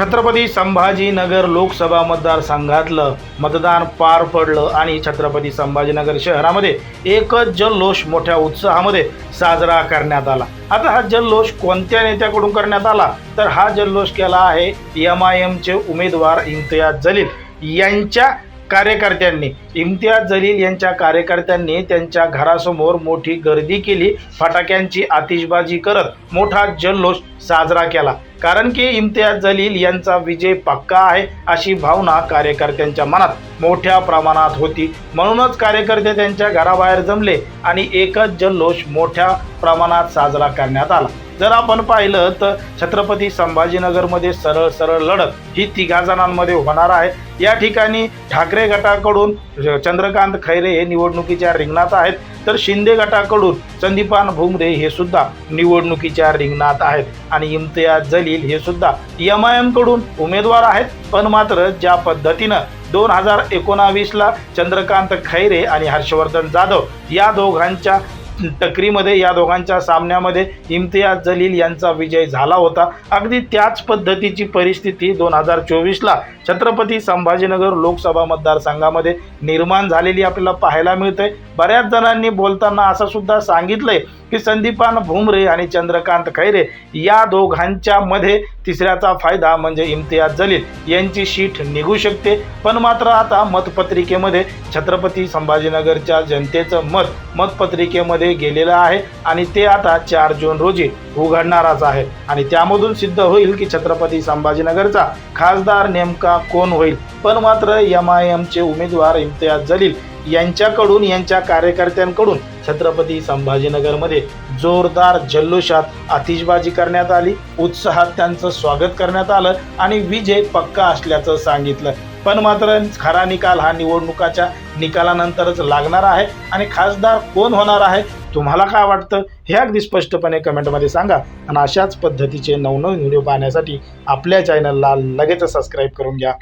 छत्रपती संभाजीनगर लोकसभा मतदारसंघातलं मतदान पार पडलं आणि छत्रपती संभाजीनगर शहरामध्ये एकच जल्लोष मोठ्या उत्साहामध्ये साजरा करण्यात आला. आता हा जल्लोष कोणत्या नेत्याकडून करण्यात आला? तर हा जल्लोष केला आहे एम आय एमचे उमेदवार इम्तियाज जलील यांच्या कार्यकर्त्यांनी इम्तियाज जलील यांच्या कार्यकर्त्यांनी त्यांच्या घरासमोर मोठी गर्दी केली. फटाक्यांची आतिषबाजी करत मोठा जल्लोष साजरा केला. कारण की इम्तियाज जलील यांचा विजय पक्का आहे अशी भावना कार्यकर्त्यांच्या मनात मोठ्या प्रमाणात होती. म्हणूनच कार्यकर्ते त्यांच्या घराबाहेर जमले आणि एकच जल्लोष मोठ्या प्रमाणात साजरा करण्यात आला. जर आपण पाहिलं तर छत्रपती संभाजीनगरमध्ये सरळ सरळ लढत ही तिघा जणांमध्ये होणार आहे. या ठिकाणी ठाकरे गटाकडून चंद्रकांत खैरे हे निवडणुकीच्या रिंगणात आहेत. तर शिंदे गटाकडून संदीपान भुमरे हे सुद्धा निवडणुकीच्या रिंगणात आहेत. आणि इम्तियाज जलील हे सुद्धा एम आय एमकडून उमेदवार आहेत. पण मात्र ज्या पद्धतीनं दोन हजार एकोणावीसला चंद्रकांत खैरे आणि हर्षवर्धन जाधव या दोघांच्या टकरीमध्ये या दोघांच्या सामन्यामध्ये इम्तियाज जलील यांचा विजय झाला होता. अगदी त्याच पद्धतीची परिस्थिती दोन हजार चोवीसला छत्रपती संभाजीनगर लोकसभा मतदारसंघामध्ये निर्माण झालेली आपल्याला पाहायला मिळते बऱ्याच जणांनी बोलताना असं सुद्धा सांगितलंय की संदीपान भुमरे आणि चंद्रकांत खैरे या दोघांच्या मध्ये तिसऱ्याचा फायदा म्हणजे इम्तियाज जलील यांची शीट निघू शकते. पण मात्र आता मतपत्रिकेमध्ये छत्रपती संभाजीनगरच्या जनतेचं मत मतपत्रिकेमध्ये गेलेलं आहे आणि ते आता चार जून रोजी उघडणारच आहे. आणि त्यामधून सिद्ध होईल की छत्रपती संभाजीनगरचा खासदार नेमका कोण होईल? पण मात्र एम आय एमचे उमेदवार इम्तियाज जलील यांच्याकडून यांच्या कार्यकर्त्यांकडून छत्रपती संभाजीनगरमध्ये जोरदार जल्लोषात आतिषबाजी करण्यात आली. उत्साहात त्यांचं स्वागत करण्यात आलं आणि विजय पक्का असल्याचं सांगितलं. पण मात्र खरा निकाल हा निवडणुकाच्या निकालानंतरच लागणार आहे आणि खासदार कोण होणार आहे तुम्हाला काय वाटतं? हे अगदी स्पष्टपणे कमेंटमध्ये सांगा आणि अशाच पद्धतीचे नवनवीन व्हिडिओ पाहण्यासाठी आपल्या चॅनलला लगेच सबस्क्राईब करून घ्या.